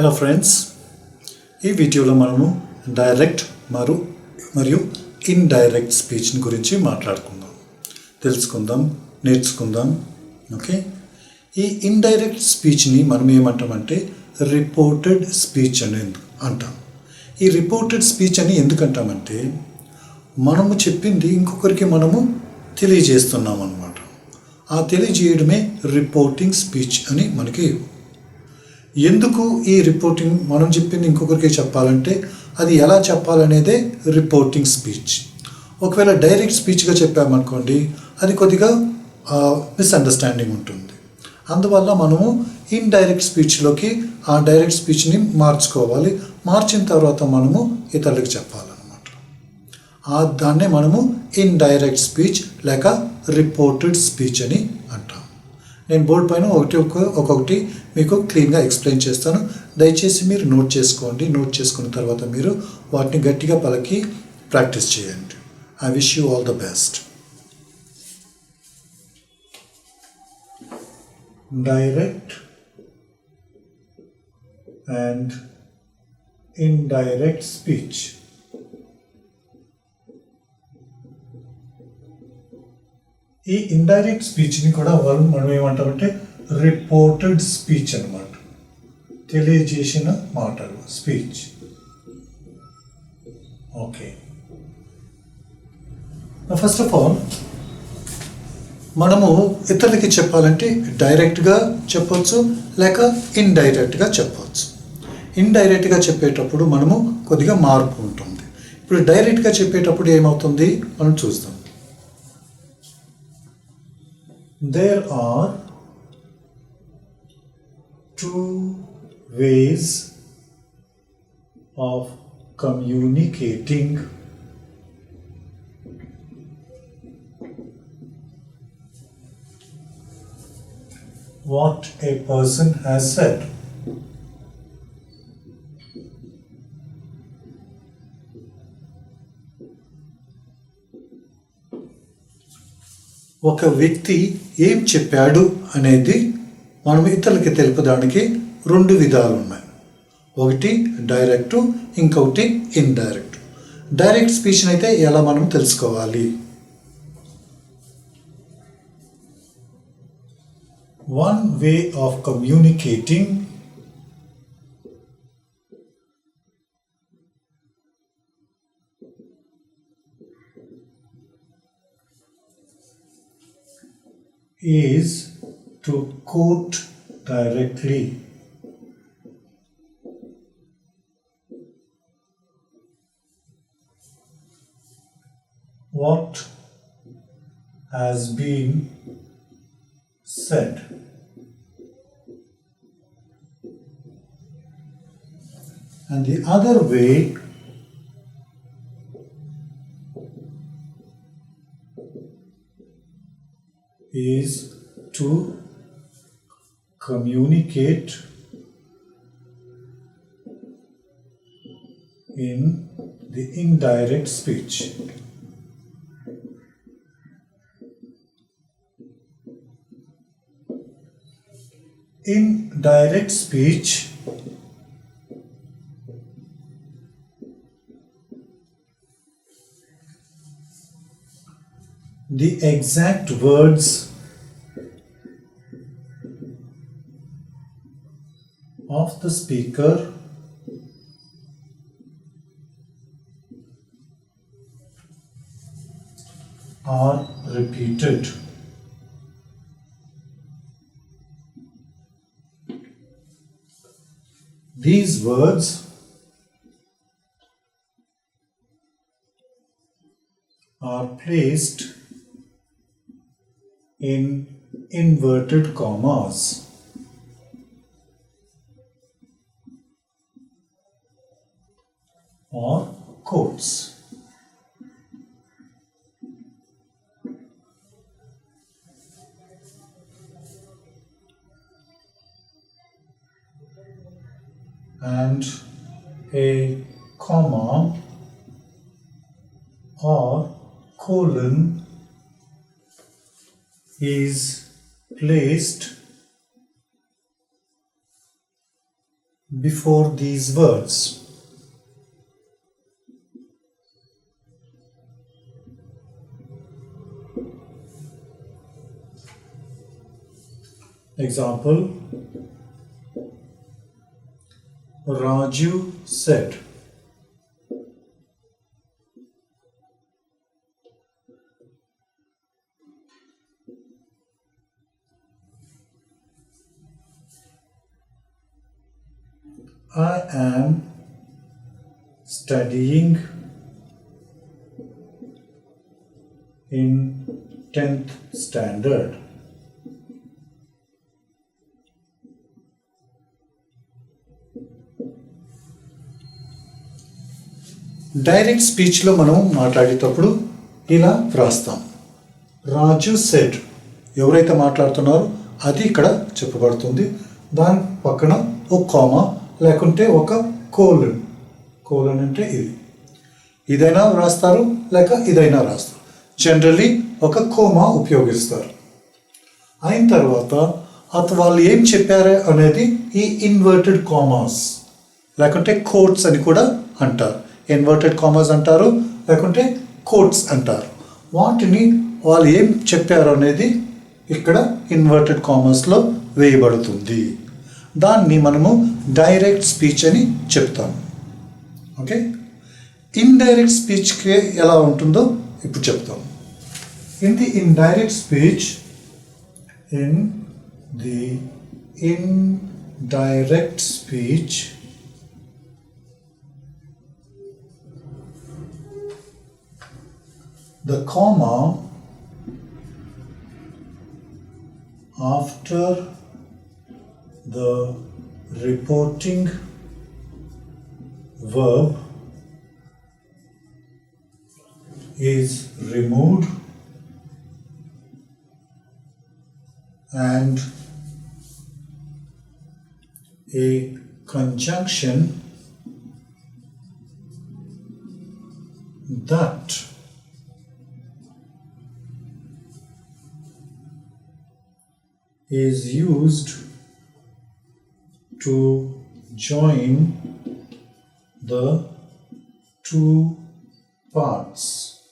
Hello friends ఈ వీడియోలో మనము డైరెక్ట్ మరు మరియు ఇన్డైరెక్ట్ స్పీచ్ని గురించి మాట్లాడుకుందాం. తెలుసుకుందాం నేర్చుకుందాం. ఓకే? ఈ ఇన్డైరెక్ట్ స్పీచ్ని మనం ఏమంటామంటే రిపోర్టెడ్ స్పీచ్ అని అంటాం. ఈ రిపోర్టెడ్ స్పీచ్ అని ఎందుకంటామంటే మనము చెప్పింది ఇంకొకరికి మనము తెలియజేస్తున్నాం అనమాట ఆ తెలియజేయడమే రిపోర్టింగ్ స్పీచ్ అని మనకి ఎందుకు ఈ రిపోర్టింగ్ మనం చెప్పింది ఇంకొకరికి చెప్పాలంటే అది ఎలా చెప్పాలనేదే రిపోర్టింగ్ స్పీచ్ ఒకవేళ డైరెక్ట్ స్పీచ్గా చెప్పామనుకోండి అది కొద్దిగా మిస్అండర్స్టాండింగ్ ఉంటుంది. అందువల్ల మనము ఇండైరెక్ట్ స్పీచ్లోకి ఆ డైరెక్ట్ స్పీచ్ని మార్చుకోవాలి. మార్చిన తర్వాత మనము ఇతరులకు చెప్పాలన్నమాట. ఆ దాన్నే మనము ఇండైరెక్ట్ స్పీచ్ లేక రిపోర్టెడ్ స్పీచ్ అని అంటాం. నేను బోర్డు పైన ఒకటి ఒక ఒక్కొక్కటి మీకు క్లీన్గా ఎక్స్ప్లెయిన్ చేస్తాను. దయచేసి మీరు నోట్ చేసుకోండి. నోట్ చేసుకున్న తర్వాత మీరు వాటిని గట్టిగా పలకి ప్రాక్టీస్ చేయండి. I wish you all the best direct and indirect speech ఈ ఇండైరెక్ట్ స్పీచ్ని కూడా వాళ్ళు మనం ఏమంటామంటే రిపోర్టెడ్ స్పీచ్ అన్నమాట. తెలియజేసిన మాటలు speech okay first of all మనము ఇతరులకి చెప్పాలంటే డైరెక్ట్గా చెప్పవచ్చు లేక ఇండైరెక్ట్గా చెప్పవచ్చు ఇండైరెక్ట్గా చెప్పేటప్పుడు మనము కొద్దిగా మార్పు ఉంటుంది. ఇప్పుడు డైరెక్ట్గా చెప్పేటప్పుడు ఏమవుతుంది? మనం చూస్తాం. There are two ways of communicating what a person has said. ఒక వ్యక్తి ఏం చెప్పాడు అనేది మనం ఇతరులకి తెలుపడానికి రెండు విధాలు ఉన్నాయి. ఒకటి డైరెక్ట్ ఇంకొకటి ఇండైరెక్ట్. డైరెక్ట్ స్పీచ్ అయితే ఎలా మనం తెలుసుకోవాలి? One way of communicating is to quote directly. What has been said. And the other way communicate in the indirect speech. In direct speech, the exact words the speaker are repeated. These words are placed in inverted commas. Or quotes. And a comma or colon is placed before these words. Example Raju said. I am studying in 10th standard. Direct స్పీచ్లో మనం మాట్లాడేటప్పుడు ఇలా వ్రాస్తాం. రాజు said ఎవరైతే మాట్లాడుతున్నారో అది ఇక్కడ చెప్పబడుతుంది. దాని పక్కన ఒక కామా లేకుంటే ఒక కోలన్. కోలన్ అంటే ఇది. ఇదైనా రాస్తారు లేక ఇదైనా రాస్తారు. జనరలీ ఒక కోమా ఉపయోగిస్తారు. అయిన తర్వాత అత వాళ్ళు ఏం చెప్పారు అనేది ఈ ఇన్వర్టెడ్ కామాస్ లేకుంటే కోట్స్ అని కూడా అంటారు. ఇన్వర్టెడ్ కామర్స్ అంటారు లేకుంటే కోట్స్ అంటారు. వాటిని వాళ్ళు ఏం చెప్పారు అనేది ఇక్కడ ఇన్వర్టెడ్ కామర్స్లో వేయబడుతుంది. దాన్ని మనము డైరెక్ట్ స్పీచ్ అని చెప్తాము ఓకే? ఇండైరెక్ట్ స్పీచ్కి ఎలా ఉంటుందో ఇప్పుడు చెప్తాం. In the indirect speech in the indirect speech the comma after the reporting verb is removed and a conjunction that is used to join the two parts,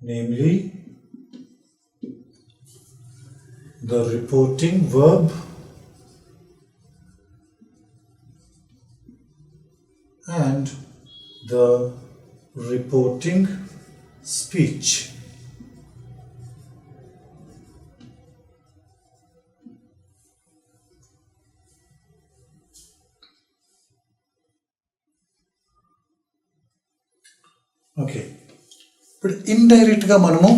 namely the reporting verb and the reporting speech. ఇప్పుడు ఇండైరెక్ట్గా మనము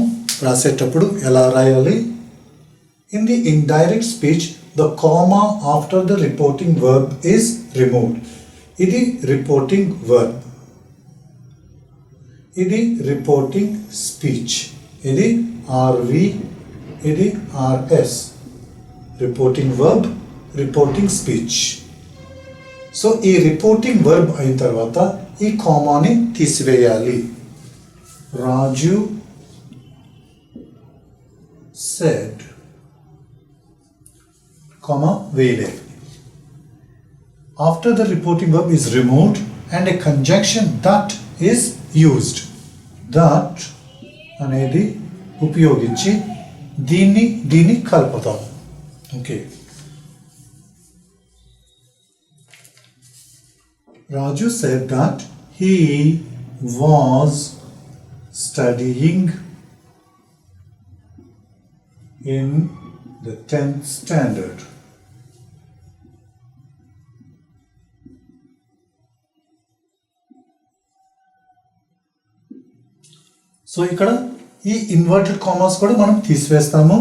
రాసేటప్పుడు ఎలా రాయాలి? In the indirect speech the comma after the reporting verb is removed ఇది reporting verb ఇది reporting speech ఇది RV ఇది RS reporting verb reporting speech so ఈ రిపోర్టింగ్ వర్బ్ అయిన తర్వాత ఈ కామాని తీసివేయాలి. రాజు సెడ్ కామా వేయలేదు after the reporting verb is removed and a conjunction that is used that అనేది ఉపయోగించి దీన్ని దీన్ని కలుపుతాం okay Raju said that he was Studying in the 10th standard. So ఇక్కడ ఈ ఇన్వర్టెడ్ కామర్స్ కూడా మనం తీసివేస్తాము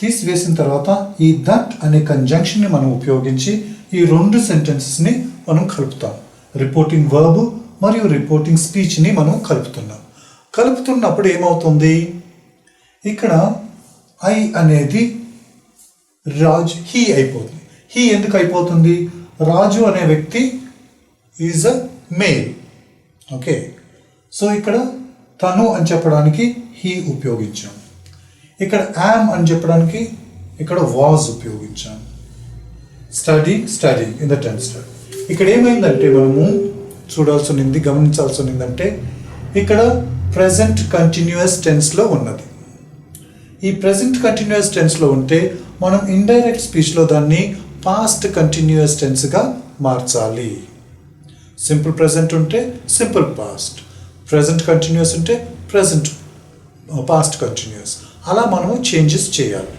తీసివేసిన తర్వాత ఈ దట్ అనే కంజంక్షన్ని మనం ఉపయోగించి ఈ రెండు సెంటెన్సెస్ని మనం కలుపుతాం రిపోర్టింగ్ వర్బ్ మరియు రిపోర్టింగ్ స్పీచ్ని మనం కలుపుతున్నాం కలుపుతున్నప్పుడు ఏమవుతుంది? ఇక్కడ ఐ అనేది రాజ్ హీ అయిపోతుంది. హీ ఎందుకు అయిపోతుంది? రాజు అనే వ్యక్తి is a male. Okay. So ఇక్కడ తను అని చెప్పడానికి హీ ఉపయోగించాం. ఇక్కడ యామ్ అని చెప్పడానికి ఇక్కడ was ఉపయోగించాం. Study study in the ten study. ఇక్కడ ఏమైందంటే మనము చూడాల్సి ఉంది గమనించాల్సి ఉన్నదంటే ఇక్కడ ప్రజెంట్ కంటిన్యూస్ టెన్స్లో ఉన్నది. ఈ ప్రజెంట్ కంటిన్యూస్ టెన్స్లో ఉంటే మనం ఇండైరెక్ట్ స్పీచ్లో దాన్ని పాస్ట్ కంటిన్యూస్ టెన్స్గా మార్చాలి. సింపుల్ ప్రజెంట్ ఉంటే సింపుల్ పాస్ట్ ప్రజెంట్ కంటిన్యూస్ ఉంటే ప్రజెంట్ పాస్ట్ కంటిన్యూస్ అలా మనము చేంజెస్ చేయాలి.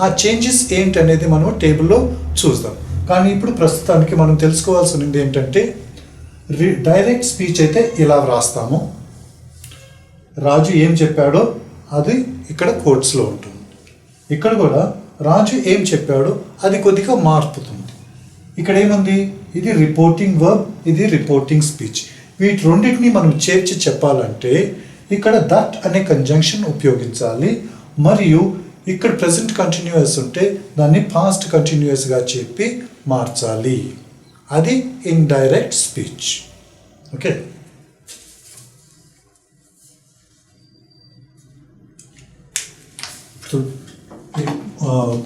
ఆ చేంజెస్ ఏంటనేది మనం టేబుల్లో చూద్దాం. కానీ ఇప్పుడు ప్రస్తుతానికి మనం తెలుసుకోవాల్సింది ఏంటంటే డైరెక్ట్ స్పీచ్ అయితే ఇలా వ్రాస్తాము. రాజు ఏం చెప్పాడో అది ఇక్కడ కోట్స్లో ఉంటుంది. ఇక్కడ కూడా రాజు ఏం చెప్పాడో అది కొద్దిగా మార్పుతుంది. ఇక్కడ ఏముంది? ఇది రిపోర్టింగ్ వర్బ్ ఇది రిపోర్టింగ్ స్పీచ్ వీటి రెండింటిని మనం చేర్చి చెప్పాలంటే ఇక్కడ దట్ అనే కంజంక్షన్ ఉపయోగించాలి. మరియు ఇక్కడ ప్రజెంట్ కంటిన్యూస్ ఉంటే దాన్ని పాస్ట్ కంటిన్యూస్గా చెప్పి మార్చాలి. అది ఇండైరెక్ట్ స్పీచ్ ఓకే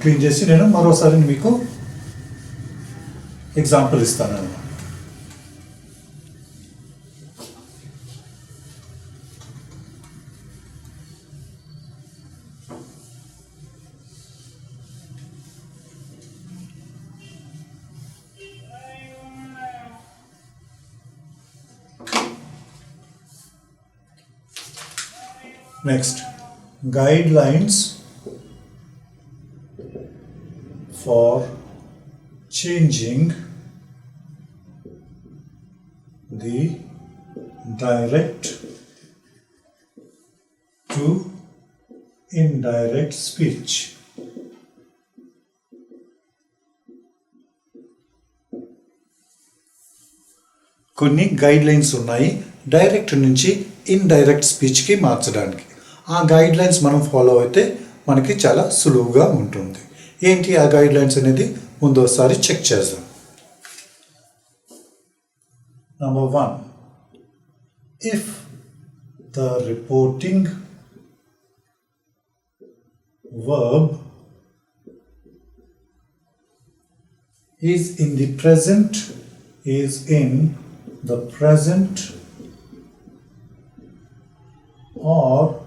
క్లీన్ చేసి నేను మరోసారి మీకు ఎగ్జాంపుల్ ఇస్తాను అన్నమాట Next, guidelines for changing the direct to indirect speech. కొన్ని గైడ్ లైన్స్ ఉన్నాయి డైరెక్ట్ నుంచి ఇండైరెక్ట్ స్పీచ్కి మార్చడానికి ఆ గైడ్ లైన్స్ మనం ఫాలో అయితే మనకి చాలా సులువుగా ఉంటుంది ఏంటి ఆ గైడ్ లైన్స్ అనేది ముందు ఒకసారి చెక్ చేద్దాం number one if the reporting verb is in the present is in the present or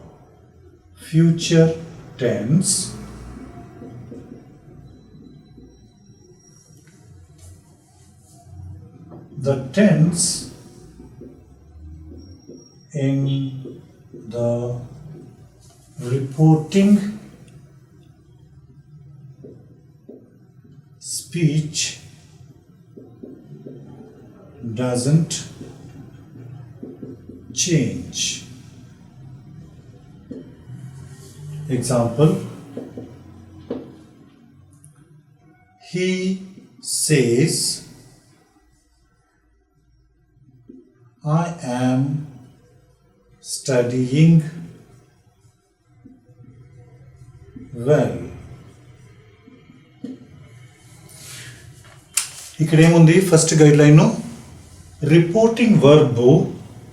future tense the tense in the reporting speech doesn't change. Example He says, I am studying well. ఇక్కడ ఏముంది first guide line reporting verb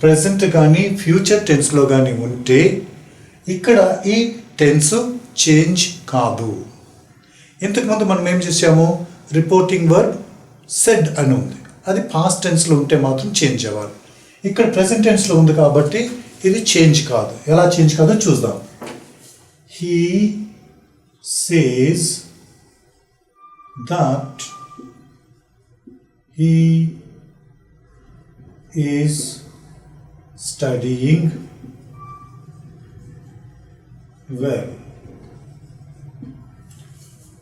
present కానీ future టెన్స్లో కానీ ఉంటే ఇక్కడ ఈ tense change కాదు. ఇంతకుముందు మనం ఏం చేసాము రిపోర్టింగ్ వర్బ్ సెడ్ అని ఉంది. అది పాస్ట్ టెన్స్లో ఉంటే మాత్రం చేంజ్ అవ్వాలి. ఇక్కడ ప్రెసెంట్ టెన్స్లో ఉంది కాబట్టి ఇది చేంజ్ కాదు. ఎలా చేంజ్ కాదో చూద్దాం. He says that he is studying well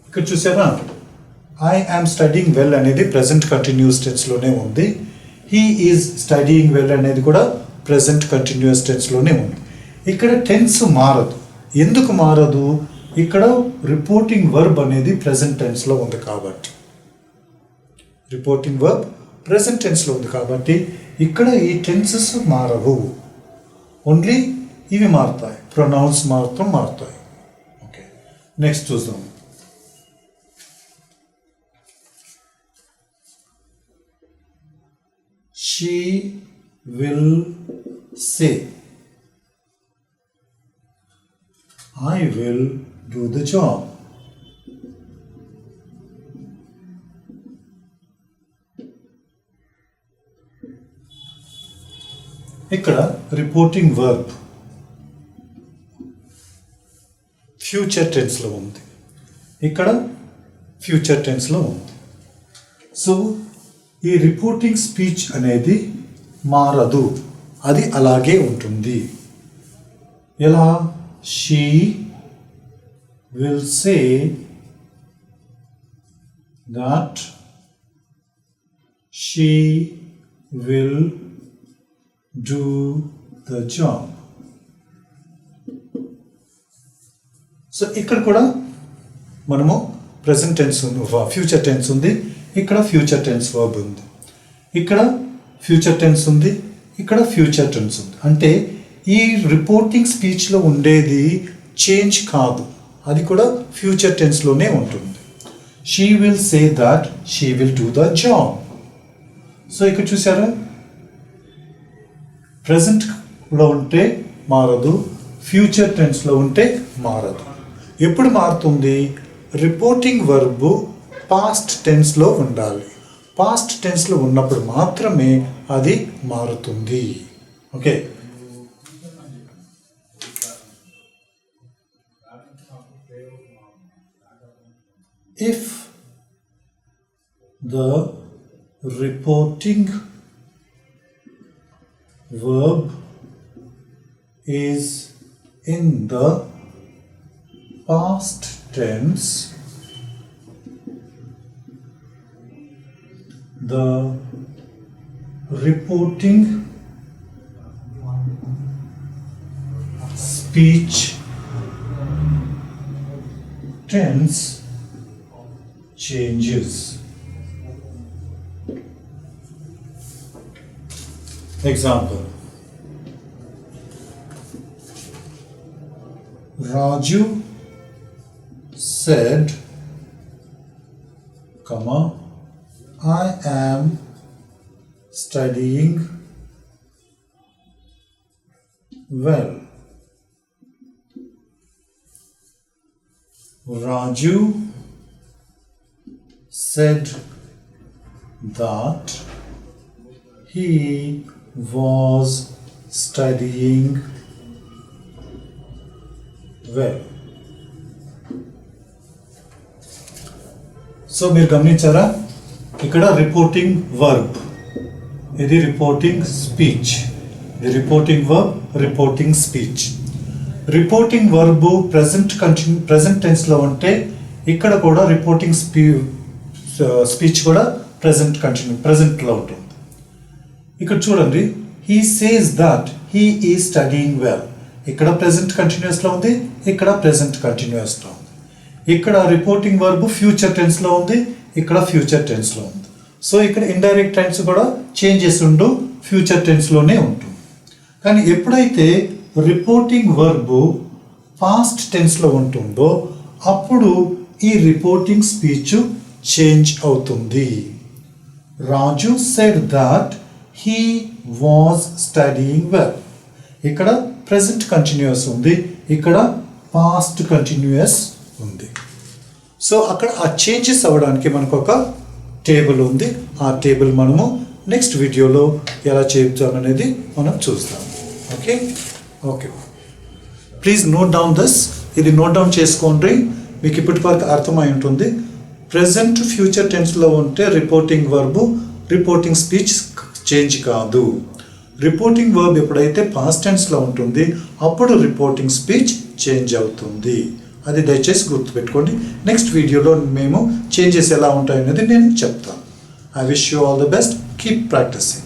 ఇక్కడ చూసారా? ఐ యామ్ స్టడీయింగ్ వెల్ అనేది ప్రజెంట్ కంటిన్యూస్ టెన్స్లోనే ఉంది. హీ ఈజ్ స్టడీయింగ్ వెల్ అనేది కూడా ప్రజెంట్ కంటిన్యూస్ టెన్స్లోనే ఉంది. ఇక్కడ టెన్స్ మారదు. ఎందుకు మారదు? ఇక్కడ రిపోర్టింగ్ వర్బ్ అనేది ప్రజెంట్ టెన్స్లో ఉంది కాబట్టి. రిపోర్టింగ్ వర్బ్ ప్రజెంట్ టెన్స్లో ఉంది కాబట్టి ఇక్కడ ఈ టెన్సెస్ మారవు. ఓన్లీ ఇవి మారుతాయి. ప్రొనౌన్స్ మాత్రం మారుతాయి. ఓకే నెక్స్ట్ చూద్దాం. she will say I will do the job. ఇక్కడ రిపోర్టింగ్ వర్బ్ ఫ్యూచర్ టెన్స్లో ఉంది ఇక్కడ ఫ్యూచర్ టెన్స్లో ఉంది సో ఈ రిపోర్టింగ్ స్పీచ్ అనేది మారదు. అది అలాగే ఉంటుంది. ఎలా? She will say that she will do the job. So ఇక్కడ కూడా మనము ప్రజెంట్ టెన్స్ ఉంది ఫ్యూచర్ టెన్స్ ఉంది. ఇక్కడ ఫ్యూచర్ టెన్స్ వర్బ్ ఉంది. ఇక్కడ ఫ్యూచర్ టెన్స్ ఉంది ఇక్కడ ఫ్యూచర్ టెన్స్ ఉంది. అంటే ఈ రిపోర్టింగ్ స్పీచ్లో ఉండేది చేంజ్ కాదు. అది కూడా ఫ్యూచర్ టెన్స్లోనే ఉంటుంది. She will say that she will do the job so ఇక్కడ చూసారా ప్రజెంట్లో ఉంటే మారదు ఫ్యూచర్ టెన్స్లో ఉంటే మారదు. ఎప్పుడు మారుతుంది? రిపోర్టింగ్ వర్బు పాస్ట్ టెన్స్లో ఉండాలి. పాస్ట్ టెన్స్లో ఉన్నప్పుడు మాత్రమే అది మారుతుంది. Okay? If the reporting verb is in the past tense, the reporting speech tense changes. Example Raju said, comma, I am studying well. Raju said that he was studying well. So we're coming to ఇక్కడ reporting verb ఇది reporting speech ఇది reporting verb reporting speech reporting verb present continue present టెన్స్లో ఉంటే ఇక్కడ కూడా reporting స్పీ speech కూడా present continue ప్రజెంట్లో ఉంటుంది. ఇక్కడ చూడండి he says that he is studying well ఇక్కడ ప్రెసెంట్ కంటిన్యూస్లో ఉంది ఇక్కడ ప్రెసెంట్ కంటిన్యూస్లో ఉంది. ఇక్కడ రిపోర్టింగ్ వర్బ్ ఫ్యూచర్ టెన్స్లో ఉంది ఇక్కడ ఫ్యూచర్ టెన్స్లో ఉంది. సో ఇక్కడ ఇండైరెక్ట్ టెన్స్ కూడా చేంజెస్ ఉండు ఫ్యూచర్ టెన్స్లోనే ఉంటుంది. కానీ ఎప్పుడైతే రిపోర్టింగ్ వర్బు పాస్ట్ టెన్స్లో ఉంటుందో అప్పుడు ఈ రిపోర్టింగ్ స్పీచ్ చేంజ్ అవుతుంది. Raju said that he was studying well ఇక్కడ ప్రెసెంట్ కంటిన్యూస్ ఉంది. ఇక్కడ పాస్ట్ కంటిన్యూస్ ఉంది. సో అక్కడ ఆ చేంజెస్ అవ్వడానికి మనకు ఒక టేబుల్ ఉంది. ఆ టేబుల్ మనము నెక్స్ట్ వీడియోలో ఎలా చేద్దాం అనేది మనం చూస్తాం. Okay okay please note down this ఇది నోట్ డౌన్ చేసుకోండి. మీకు ఇప్పటివరకు అర్థమై ఉంటుంది. ప్రజెంట్ ఫ్యూచర్ టెన్స్లో ఉంటే reporting verb reporting speech change కాదు. రిపోర్టింగ్ వర్బ్ ఎప్పుడైతే పాస్ట్ టెన్స్లో ఉంటుంది అప్పుడు రిపోర్టింగ్ స్పీచ్ చేంజ్ అవుతుంది. అది దయచేసి గుర్తుపెట్టుకోండి. నెక్స్ట్ వీడియోలో మేము చేంజెస్ ఎలా ఉంటాయనేది నేను చెప్తాను. I wish you all the best keep practising